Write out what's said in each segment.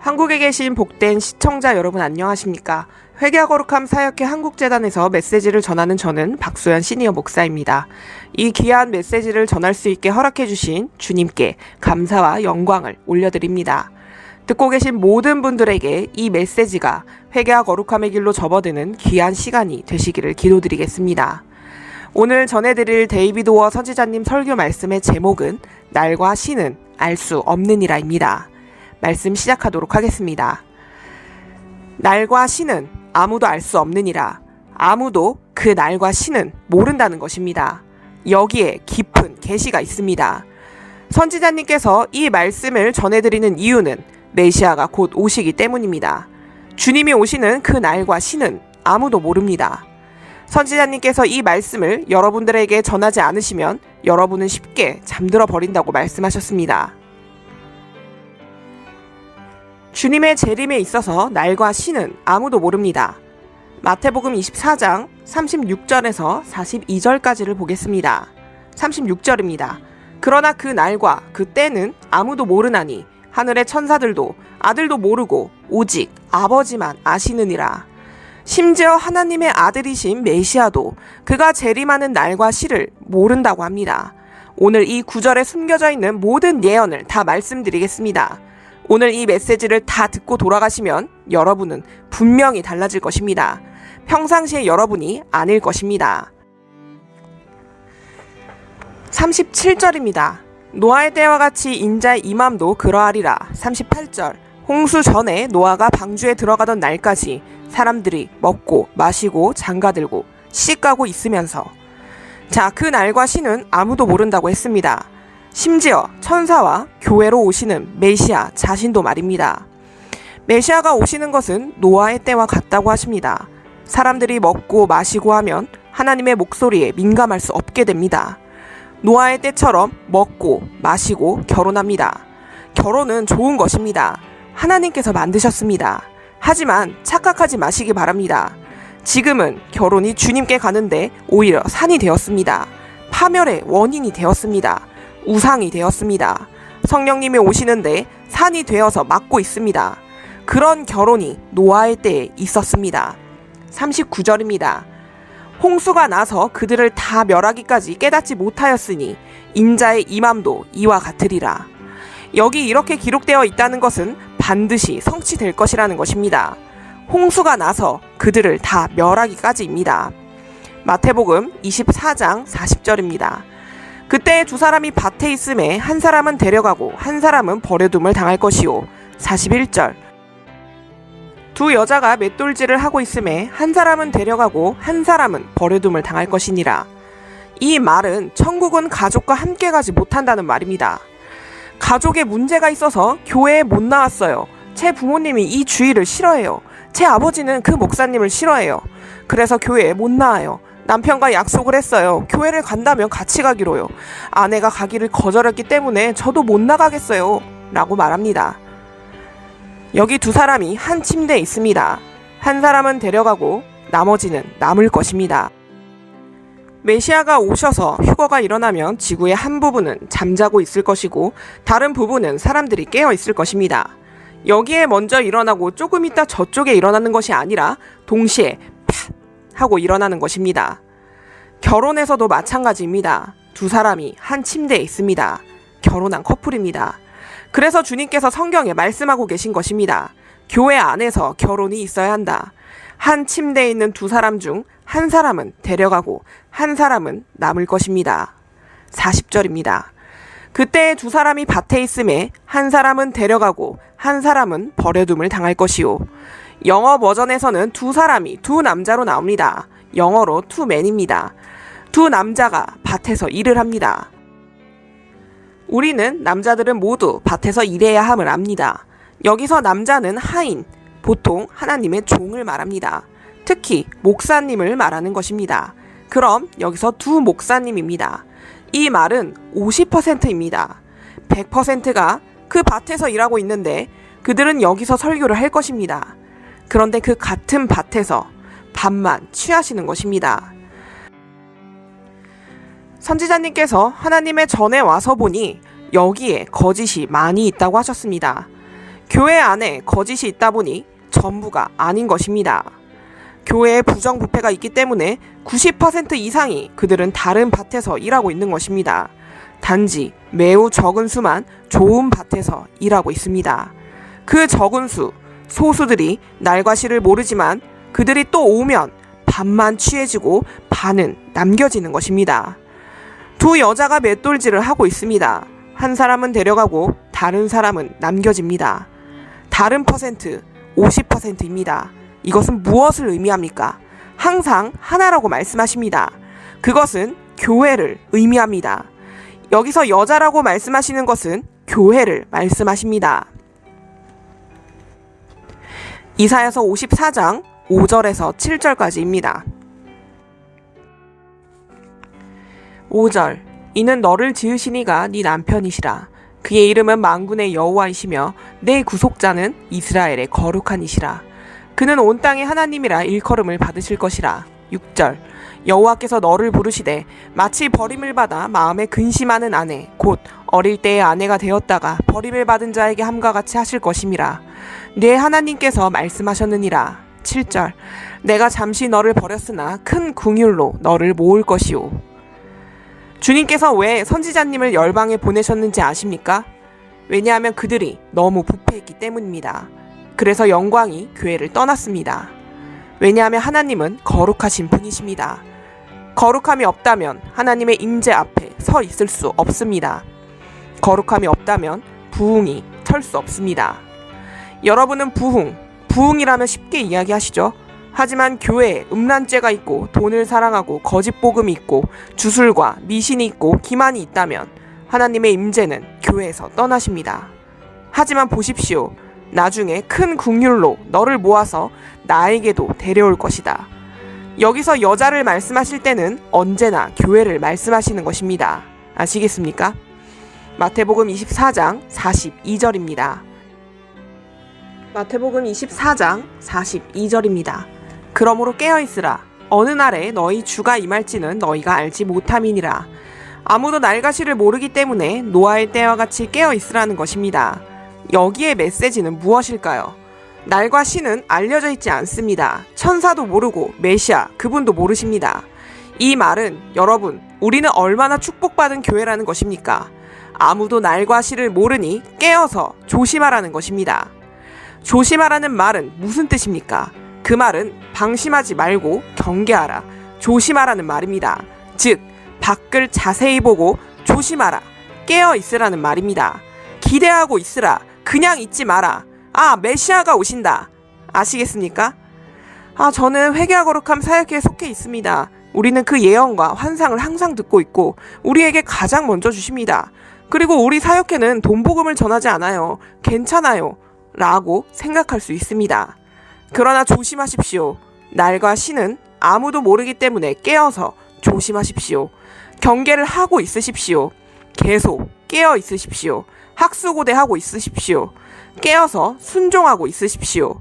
한국에 계신 복된 시청자 여러분 안녕하십니까? 회개와 거룩함 사역회 한국재단에서 메시지를 전하는 저는 박소연 시니어 목사입니다. 이 귀한 메시지를 전할 수 있게 허락해 주신 주님께 감사와 영광을 올려드립니다. 듣고 계신 모든 분들에게 이 메시지가 회개와 거룩함의 길로 접어드는 귀한 시간이 되시기를 기도드리겠습니다. 오늘 전해드릴 데이비드 워 선지자님 설교 말씀의 제목은 날과 신은 알 수 없느니라입니다. 말씀 시작하도록 하겠습니다. 날과 신은 아무도 알 수 없느니라. 아무도 그 날과 신은 모른다는 것입니다. 여기에 깊은 계시가 있습니다. 선지자님께서 이 말씀을 전해드리는 이유는 메시아가 곧 오시기 때문입니다. 주님이 오시는 그 날과 신은 아무도 모릅니다. 선지자님께서 이 말씀을 여러분들에게 전하지 않으시면 여러분은 쉽게 잠들어 버린다고 말씀하셨습니다. 주님의 재림에 있어서 날과 신은 아무도 모릅니다. 마태복음 24장 36절에서 42절까지를 보겠습니다. 36절입니다. 그러나 그 날과 그 때는 아무도 모르나니 하늘의 천사들도 아들도 모르고 오직 아버지만 아시느니라. 심지어 하나님의 아들이신 메시아도 그가 재림하는 날과 시를 모른다고 합니다. 오늘 이 구절에 숨겨져 있는 모든 예언을 다 말씀드리겠습니다. 오늘 이 메시지를 다 듣고 돌아가시면 여러분은 분명히 달라질 것입니다. 평상시에 여러분이 아닐 것입니다. 37절입니다. 노아의 때와 같이 인자의 이맘도 그러하리라. 38절. 홍수 전에 노아가 방주에 들어가던 날까지 사람들이 먹고 마시고 장가들고 시집가고 있으면서 자, 그 날과 시는 아무도 모른다고 했습니다. 심지어 천사와 교회로 오시는 메시아 자신도 말입니다. 메시아가 오시는 것은 노아의 때와 같다고 하십니다. 사람들이 먹고 마시고 하면 하나님의 목소리에 민감할 수 없게 됩니다. 노아의 때처럼 먹고 마시고 결혼합니다. 결혼은 좋은 것입니다. 하나님께서 만드셨습니다. 하지만 착각하지 마시기 바랍니다. 지금은 결혼이 주님께 가는데 오히려 산이 되었습니다. 파멸의 원인이 되었습니다. 우상이 되었습니다. 성령님이 오시는데 산이 되어서 막고 있습니다. 그런 결혼이 노아의 때에 있었습니다. 39절입니다. 홍수가 나서 그들을 다 멸하기까지 깨닫지 못하였으니 인자의 이맘도 이와 같으리라. 여기 이렇게 기록되어 있다는 것은 반드시 성취될 것이라는 것입니다. 홍수가 나서 그들을 다 멸하기까지입니다. 마태복음 24장 40절입니다. 그때 두 사람이 밭에 있음에 한 사람은 데려가고 한 사람은 버려둠을 당할 것이요. 41절. 두 여자가 맷돌질을 하고 있음에 한 사람은 데려가고 한 사람은 버려둠을 당할 것이니라. 이 말은 천국은 가족과 함께 가지 못한다는 말입니다. 가족에 문제가 있어서 교회에 못 나왔어요. 제 부모님이 이 주의를 싫어해요. 제 아버지는 그 목사님을 싫어해요. 그래서 교회에 못 나와요. 남편과 약속을 했어요. 교회를 간다면 같이 가기로요. 아내가 가기를 거절했기 때문에 저도 못 나가겠어요. 라고 말합니다. 여기 두 사람이 한 침대에 있습니다. 한 사람은 데려가고 나머지는 남을 것입니다. 메시아가 오셔서 휴거가 일어나면 지구의 한 부분은 잠자고 있을 것이고 다른 부분은 사람들이 깨어 있을 것입니다. 여기에 먼저 일어나고 조금 있다 저쪽에 일어나는 것이 아니라 동시에 팍 하고 일어나는 것입니다. 결혼에서도 마찬가지입니다. 두 사람이 한 침대에 있습니다. 결혼한 커플입니다. 그래서 주님께서 성경에 말씀하고 계신 것입니다. 교회 안에서 결혼이 있어야 한다. 한 침대에 있는 두 사람 중 한 사람은 데려가고 한 사람은 남을 것입니다. 40절입니다. 그때 두 사람이 밭에 있음에 한 사람은 데려가고 한 사람은 버려둠을 당할 것이요. 영어 버전에서는 두 사람이 두 남자로 나옵니다. 영어로 투맨입니다. 두 남자가 밭에서 일을 합니다. 우리는 남자들은 모두 밭에서 일해야 함을 압니다. 여기서 남자는 하인, 보통 하나님의 종을 말합니다. 특히 목사님을 말하는 것입니다. 그럼 여기서 두 목사님입니다. 이 말은 50%입니다. 100%가 그 밭에서 일하고 있는데 그들은 여기서 설교를 할 것입니다. 그런데 그 같은 밭에서 밥만 취하시는 것입니다. 선지자님께서 하나님의 전에 와서 보니 여기에 거짓이 많이 있다고 하셨습니다. 교회 안에 거짓이 있다 보니 전부가 아닌 것입니다. 교회에 부정부패가 있기 때문에 90% 이상이 그들은 다른 밭에서 일하고 있는 것입니다. 단지 매우 적은 수만 좋은 밭에서 일하고 있습니다. 그 적은 수, 소수들이 날과 시를 모르지만 그들이 또 오면 반만 취해지고 반은 남겨지는 것입니다. 두 여자가 맷돌질을 하고 있습니다. 한 사람은 데려가고 다른 사람은 남겨집니다. 다른 퍼센트 50%입니다. 이것은 무엇을 의미합니까? 항상 하나라고 말씀하십니다. 그것은 교회를 의미합니다. 여기서 여자라고 말씀하시는 것은 교회를 말씀하십니다. 이사야서 54장 5절에서 7절까지입니다. 5절 이는 너를 지으시니가 네 남편이시라. 그의 이름은 만군의 여호와이시며 내 구속자는 이스라엘의 거룩한 이시라. 그는 온 땅의 하나님이라 일컬음을 받으실 것이라. 6절 여호와께서 너를 부르시되 마치 버림을 받아 마음에 근심하는 아내 곧 어릴 때의 아내가 되었다가 버림을 받은 자에게 함과 같이 하실 것임이라 내 하나님께서 말씀하셨느니라 7절 내가 잠시 너를 버렸으나 큰 궁율로 너를 모을 것이오 주님께서 왜 선지자님을 열방에 보내셨는지 아십니까? 왜냐하면 그들이 너무 부패했기 때문입니다. 그래서 영광이 교회를 떠났습니다. 왜냐하면 하나님은 거룩하신 분이십니다. 거룩함이 없다면 하나님의 임재 앞에 서 있을 수 없습니다. 거룩함이 없다면 부흥이 설 수 없습니다. 여러분은 부흥, 부흥이라면 쉽게 이야기하시죠? 하지만 교회에 음란죄가 있고 돈을 사랑하고 거짓 복음이 있고 주술과 미신이 있고 기만이 있다면 하나님의 임재는 교회에서 떠나십니다. 하지만 보십시오. 나중에 큰 국률로 너를 모아서 나에게도 데려올 것이다. 여기서 여자를 말씀하실 때는 언제나 교회를 말씀하시는 것입니다. 아시겠습니까? 마태복음 24장 42절입니다. 마태복음 24장 42절입니다. 그러므로 깨어 있으라. 어느 날에 너희 주가 임할지는 너희가 알지 못함이니라. 아무도 날가시를 모르기 때문에 노아의 때와 같이 깨어 있으라는 것입니다. 여기에 메시지는 무엇일까요? 날과 시는 알려져 있지 않습니다. 천사도 모르고 메시아 그분도 모르십니다. 이 말은 여러분 우리는 얼마나 축복받은 교회라는 것입니까? 아무도 날과 시를 모르니 깨어서 조심하라는 것입니다. 조심하라는 말은 무슨 뜻입니까? 그 말은 방심하지 말고 경계하라, 조심하라는 말입니다. 즉, 밖을 자세히 보고 조심하라, 깨어 있으라는 말입니다. 기대하고 있으라, 그냥 있지 마라. 아, 메시아가 오신다. 아시겠습니까? 아, 저는 회개와 거룩함 사역회에 속해 있습니다. 우리는 그 예언과 환상을 항상 듣고 있고 우리에게 가장 먼저 주십니다. 그리고 우리 사역회는 돈복음을 전하지 않아요. 괜찮아요. 라고 생각할 수 있습니다. 그러나 조심하십시오. 날과 시는 아무도 모르기 때문에 깨어서 조심하십시오. 경계를 하고 있으십시오. 계속 깨어 있으십시오. 학수고대하고 있으십시오. 깨어서 순종하고 있으십시오.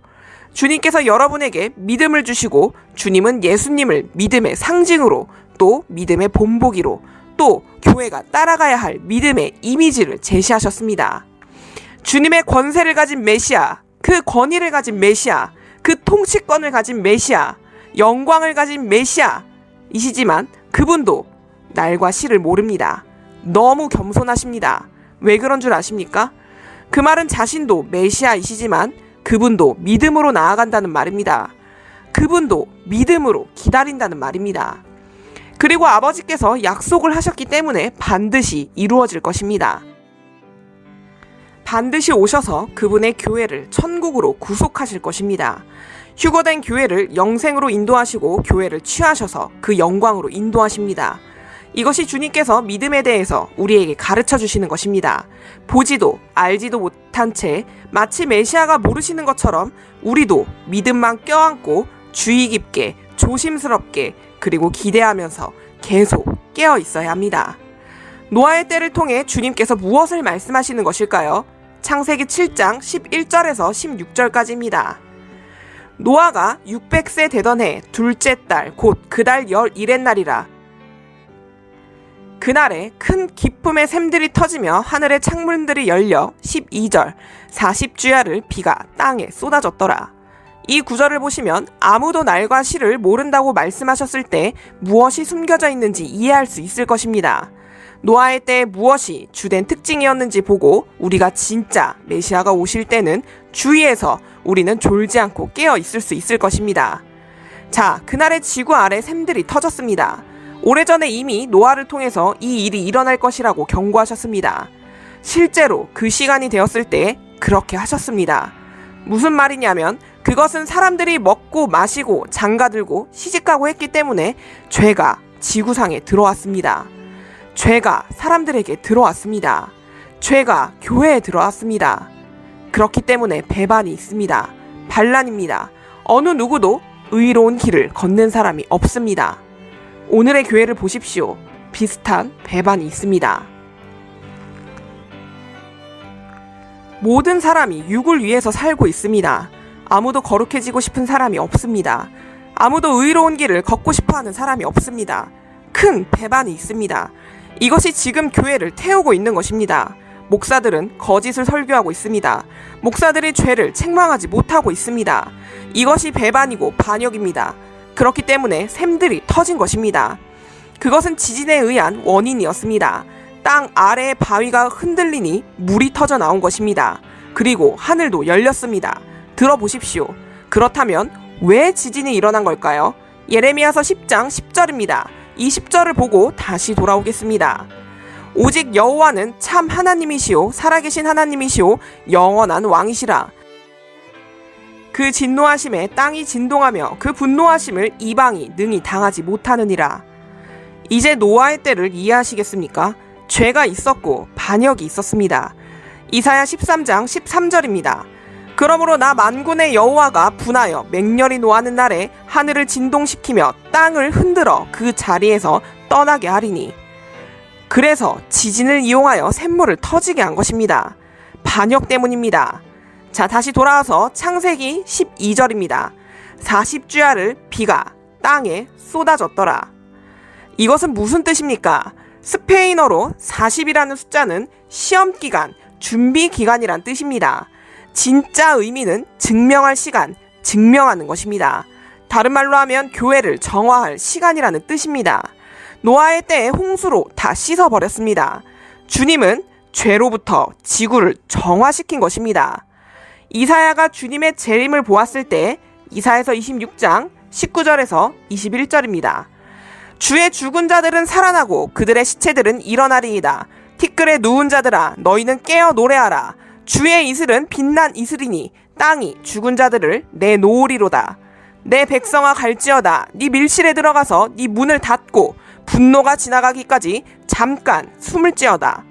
주님께서 여러분에게 믿음을 주시고 주님은 예수님을 믿음의 상징으로 또 믿음의 본보기로 또 교회가 따라가야 할 믿음의 이미지를 제시하셨습니다. 주님의 권세를 가진 메시아, 그 권위를 가진 메시아, 그 통치권을 가진 메시아, 영광을 가진 메시아이시지만 그분도 날과 시를 모릅니다. 너무 겸손하십니다. 왜 그런 줄 아십니까? 그 말은 자신도 메시아이시지만 그분도 믿음으로 나아간다는 말입니다. 그분도 믿음으로 기다린다는 말입니다. 그리고 아버지께서 약속을 하셨기 때문에 반드시 이루어질 것입니다. 반드시 오셔서 그분의 교회를 천국으로 구속하실 것입니다. 휴거된 교회를 영생으로 인도하시고 교회를 취하셔서 그 영광으로 인도하십니다. 이것이 주님께서 믿음에 대해서 우리에게 가르쳐 주시는 것입니다. 보지도 알지도 못한 채 마치 메시아가 모르시는 것처럼 우리도 믿음만 껴안고 주의 깊게 조심스럽게 그리고 기대하면서 계속 깨어 있어야 합니다. 노아의 때를 통해 주님께서 무엇을 말씀하시는 것일까요? 창세기 7장 11절에서 16절까지입니다. 노아가 600세 되던 해 둘째 달 곧 그달 11의 날이라 그날에 큰 기쁨의 샘들이 터지며 하늘의 창문들이 열려 12절 40주야를 비가 땅에 쏟아졌더라. 이 구절을 보시면 아무도 날과 시를 모른다고 말씀하셨을 때 무엇이 숨겨져 있는지 이해할 수 있을 것입니다. 노아의 때 무엇이 주된 특징이었는지 보고 우리가 진짜 메시아가 오실 때는 주위에서 우리는 졸지 않고 깨어 있을 수 있을 것입니다. 자, 그날의 지구 아래 샘들이 터졌습니다. 오래전에 이미 노아를 통해서 이 일이 일어날 것이라고 경고하셨습니다. 실제로 그 시간이 되었을 때 그렇게 하셨습니다. 무슨 말이냐면 그것은 사람들이 먹고 마시고 장가들고 시집가고 했기 때문에 죄가 지구상에 들어왔습니다. 죄가 사람들에게 들어왔습니다. 죄가 교회에 들어왔습니다. 그렇기 때문에 배반이 있습니다. 반란입니다. 어느 누구도 의로운 길을 걷는 사람이 없습니다. 오늘의 교회를 보십시오. 비슷한 배반이 있습니다. 모든 사람이 육을 위해서 살고 있습니다. 아무도 거룩해지고 싶은 사람이 없습니다. 아무도 의로운 길을 걷고 싶어 하는 사람이 없습니다. 큰 배반이 있습니다. 이것이 지금 교회를 태우고 있는 것입니다. 목사들은 거짓을 설교하고 있습니다. 목사들이 죄를 책망하지 못하고 있습니다. 이것이 배반이고 반역입니다. 그렇기 때문에 샘들이 터진 것입니다. 그것은 지진에 의한 원인이었습니다. 땅 아래의 바위가 흔들리니 물이 터져 나온 것입니다. 그리고 하늘도 열렸습니다. 들어보십시오. 그렇다면 왜 지진이 일어난 걸까요? 예레미야서 10장 10절입니다. 이 10절을 보고 다시 돌아오겠습니다. 오직 여호와는 참 하나님이시오 살아계신 하나님이시오 영원한 왕이시라. 그 진노하심에 땅이 진동하며 그 분노하심을 이방이 능히 당하지 못하느니라. 이제 노아의 때를 이해하시겠습니까? 죄가 있었고 반역이 있었습니다. 이사야 13장 13절입니다. 그러므로 나 만군의 여호와가 분하여 맹렬히 노하는 날에 하늘을 진동시키며 땅을 흔들어 그 자리에서 떠나게 하리니 그래서 지진을 이용하여 샘물을 터지게 한 것입니다. 반역 때문입니다. 자, 다시 돌아와서 창세기 12절입니다. 40주야를 비가 땅에 쏟아졌더라. 이것은 무슨 뜻입니까? 스페인어로 40이라는 숫자는 시험 기간, 준비 기간이란 뜻입니다. 진짜 의미는 증명할 시간, 증명하는 것입니다. 다른 말로 하면 교회를 정화할 시간이라는 뜻입니다. 노아의 때에 홍수로 다 씻어버렸습니다. 주님은 죄로부터 지구를 정화시킨 것입니다. 이사야가 주님의 재림을 보았을 때 이사에서 26장 19절에서 21절입니다. 주의 죽은 자들은 살아나고 그들의 시체들은 일어나리이다. 티끌에 누운 자들아 너희는 깨어 노래하라. 주의 이슬은 빛난 이슬이니 땅이 죽은 자들을 내놓으리로다. 내 백성아 갈지어다. 네 밀실에 들어가서 네 문을 닫고 분노가 지나가기까지 잠깐 숨을지어다.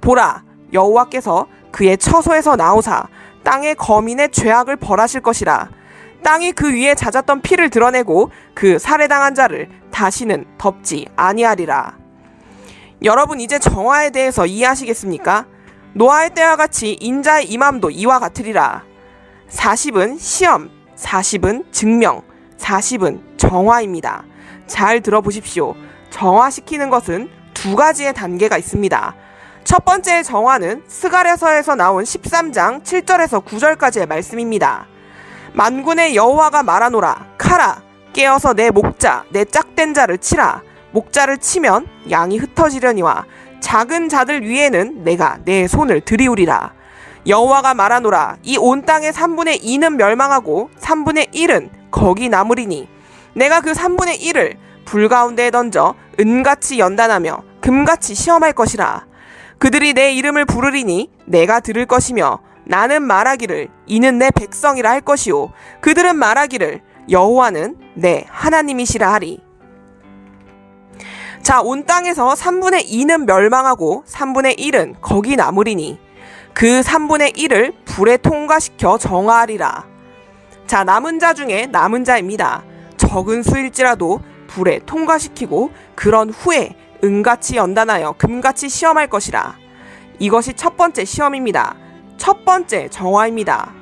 보라 여호와께서 그의 처소에서 나오사 땅의 거민의 죄악을 벌하실 것이라. 땅이 그 위에 잦았던 피를 드러내고 그 살해당한 자를 다시는 덮지 아니하리라. 여러분 이제 정화에 대해서 이해하시겠습니까? 노아의 때와 같이 인자의 임함도 이와 같으리라. 40은 시험, 40은 증명, 40은 정화입니다. 잘 들어보십시오. 정화시키는 것은 두 가지의 단계가 있습니다. 첫 번째의 정화는 스가랴서에서 나온 13장 7절에서 9절까지의 말씀입니다. 만군의 여호와가 말하노라 카라 깨어서 내 목자 내 짝된 자를 치라. 목자를 치면 양이 흩어지려니와 작은 자들 위에는 내가 내 손을 들이우리라. 여호와가 말하노라 이 온 땅의 3분의 2는 멸망하고 3분의 1은 거기 남으리니 내가 그 3분의 1을 불 가운데에 던져 은같이 연단하며 금같이 시험할 것이라. 그들이 내 이름을 부르리니 내가 들을 것이며 나는 말하기를 이는 내 백성이라 할 것이요. 그들은 말하기를 여호와는 내 하나님이시라 하리. 자, 온 땅에서 3분의 2는 멸망하고 3분의 1은 거기 남으리니 그 3분의 1을 불에 통과시켜 정화하리라. 자, 남은 자 중에 남은 자입니다. 적은 수일지라도 불에 통과시키고 그런 후에 은같이 연단하여 금같이 시험할 것이라. 이것이 첫 번째 시험입니다. 첫 번째 정화입니다.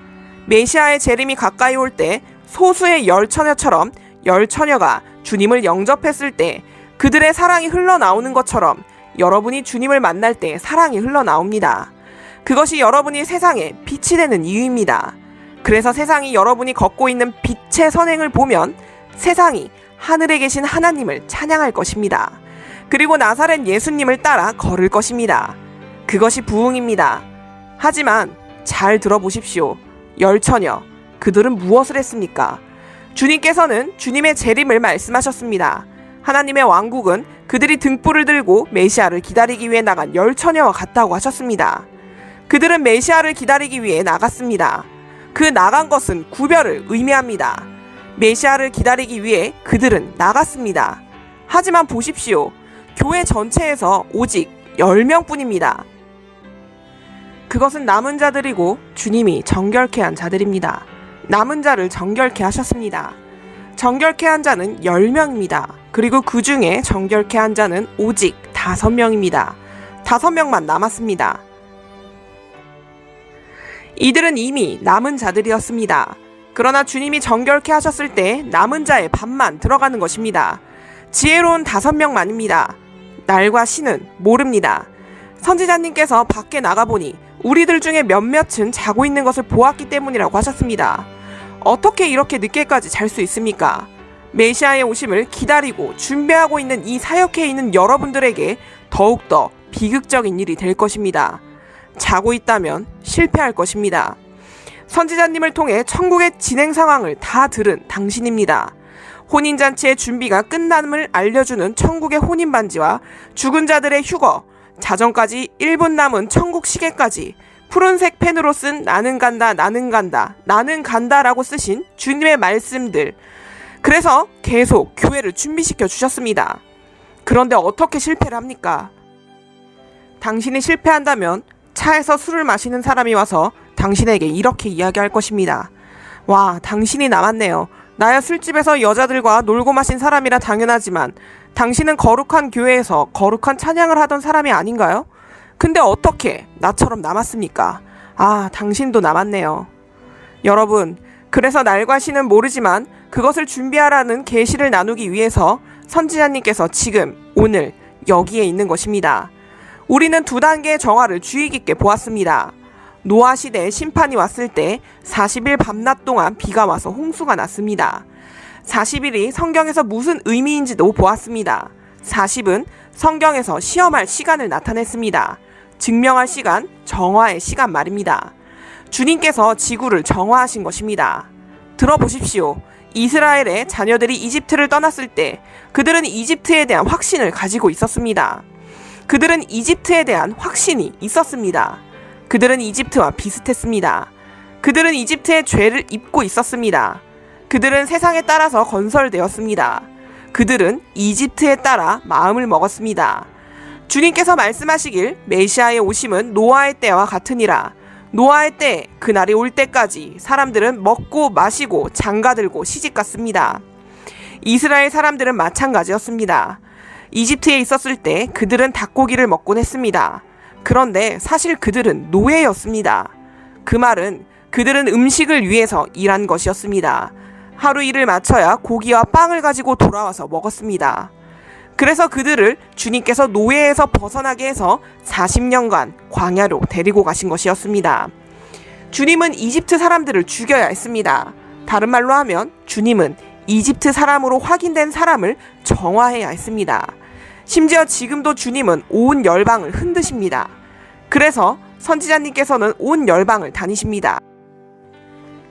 메시아의 재림이 가까이 올 때 소수의 열 처녀처럼 열 처녀가 주님을 영접했을 때 그들의 사랑이 흘러나오는 것처럼 여러분이 주님을 만날 때 사랑이 흘러나옵니다. 그것이 여러분이 세상에 빛이 되는 이유입니다. 그래서 세상이 여러분이 걷고 있는 빛의 선행을 보면 세상이 하늘에 계신 하나님을 찬양할 것입니다. 그리고 나사렛 예수님을 따라 걸을 것입니다. 그것이 부흥입니다. 하지만 잘 들어보십시오. 열처녀, 그들은 무엇을 했습니까? 주님께서는 주님의 재림을 말씀하셨습니다. 하나님의 왕국은 그들이 등불을 들고 메시아를 기다리기 위해 나간 열 처녀와 같다고 하셨습니다. 그들은 메시아를 기다리기 위해 나갔습니다. 그 나간 것은 구별을 의미합니다. 메시아를 기다리기 위해 그들은 나갔습니다. 하지만 보십시오. 교회 전체에서 오직 10명 뿐입니다. 그것은 남은 자들이고 주님이 정결케 한 자들입니다. 남은 자를 정결케 하셨습니다. 정결케 한 자는 10명입니다. 그리고 그 중에 정결케 한 자는 오직 5명입니다. 5명만 남았습니다. 이들은 이미 남은 자들이었습니다. 그러나 주님이 정결케 하셨을 때 남은 자의 반만 들어가는 것입니다. 지혜로운 다섯 명만입니다. 날과 신은 모릅니다. 선지자님께서 밖에 나가보니 우리들 중에 몇몇은 자고 있는 것을 보았기 때문이라고 하셨습니다. 어떻게 이렇게 늦게까지 잘 수 있습니까? 메시아의 오심을 기다리고 준비하고 있는 이 사역회에 있는 여러분들에게 더욱더 비극적인 일이 될 것입니다. 자고 있다면 실패할 것입니다. 선지자님을 통해 천국의 진행 상황을 다 들은 당신입니다. 혼인잔치의 준비가 끝남을 알려주는 천국의 혼인반지와 죽은 자들의 휴거, 자정까지 1분 남은 천국 시계까지 푸른색 펜으로 쓴 나는 간다, 나는 간다, 나는 간다라고 쓰신 주님의 말씀들. 그래서 계속 교회를 준비시켜 주셨습니다. 그런데 어떻게 실패를 합니까? 당신이 실패한다면 차에서 술을 마시는 사람이 와서 당신에게 이렇게 이야기할 것입니다. 와, 당신이 남았네요. 나야 술집에서 여자들과 놀고 마신 사람이라 당연하지만 당신은 거룩한 교회에서 거룩한 찬양을 하던 사람이 아닌가요? 근데 어떻게 나처럼 남았습니까? 아, 당신도 남았네요. 여러분, 그래서 날과 시는 모르지만 그것을 준비하라는 계시를 나누기 위해서 선지자님께서 지금 오늘 여기에 있는 것입니다. 우리는 두 단계의 정화를 주의 깊게 보았습니다. 노아 시대 심판이 왔을 때 40일 밤낮 동안 비가 와서 홍수가 났습니다. 40일이 성경에서 무슨 의미인지도 보았습니다. 40은 성경에서 시험할 시간을 나타냈습니다. 증명할 시간, 정화의 시간 말입니다. 주님께서 지구를 정화하신 것입니다. 들어보십시오. 이스라엘의 자녀들이 이집트를 떠났을 때 그들은 이집트에 대한 확신을 가지고 있었습니다. 그들은 이집트에 대한 확신이 있었습니다. 그들은 이집트와 비슷했습니다. 그들은 이집트의 죄를 입고 있었습니다. 그들은 세상에 따라서 건설되었습니다. 그들은 이집트에 따라 마음을 먹었습니다. 주님께서 말씀하시길 메시아의 오심은 노아의 때와 같으니라. 노아의 때 그날이 올 때까지 사람들은 먹고 마시고 장가들고 시집갔습니다. 이스라엘 사람들은 마찬가지였습니다. 이집트에 있었을 때 그들은 닭고기를 먹곤 했습니다. 그런데 사실 그들은 노예였습니다. 그 말은 그들은 음식을 위해서 일한 것이었습니다. 하루 일을 마쳐야 고기와 빵을 가지고 돌아와서 먹었습니다. 그래서 그들을 주님께서 노예에서 벗어나게 해서 40년간 광야로 데리고 가신 것이었습니다. 주님은 이집트 사람들을 죽여야 했습니다. 다른 말로 하면 주님은 이집트 사람으로 확인된 사람을 정화해야 했습니다. 심지어 지금도 주님은 온 열방을 흔드십니다. 그래서 선지자님께서는 온 열방을 다니십니다.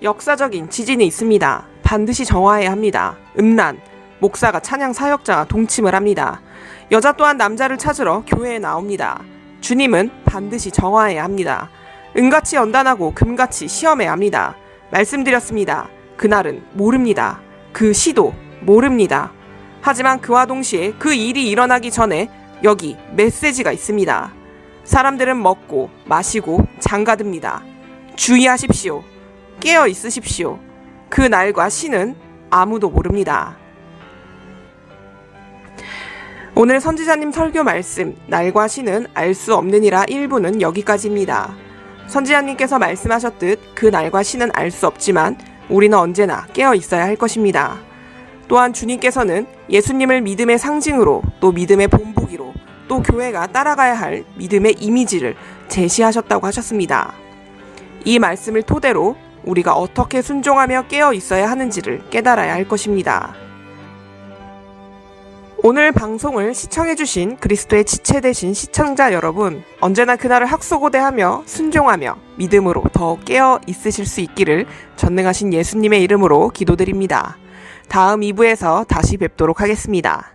역사적인 지진이 있습니다. 반드시 정화해야 합니다. 음란, 목사가 찬양 사역자와 동침을 합니다. 여자 또한 남자를 찾으러 교회에 나옵니다. 주님은 반드시 정화해야 합니다. 은같이 연단하고 금같이 시험해야 합니다. 말씀드렸습니다. 그날은 모릅니다. 그 시도 모릅니다. 하지만 그와 동시에 그 일이 일어나기 전에 여기 메시지가 있습니다. 사람들은 먹고 마시고 장가듭니다. 주의하십시오. 깨어 있으십시오. 그 날과 시는 아무도 모릅니다. 오늘 선지자님 설교 말씀, 날과 시는 알 수 없느니라 1부는 여기까지입니다. 선지자님께서 말씀하셨듯 그 날과 시는 알 수 없지만 우리는 언제나 깨어 있어야 할 것입니다. 또한 주님께서는 예수님을 믿음의 상징으로 또 믿음의 본보기로 또 교회가 따라가야 할 믿음의 이미지를 제시하셨다고 하셨습니다. 이 말씀을 토대로 우리가 어떻게 순종하며 깨어 있어야 하는지를 깨달아야 할 것입니다. 오늘 방송을 시청해주신 그리스도의 지체 되신 시청자 여러분, 언제나 그날을 학수고대하며 순종하며 믿음으로 더 깨어 있으실 수 있기를 전능하신 예수님의 이름으로 기도드립니다. 다음 2부에서 다시 뵙도록 하겠습니다.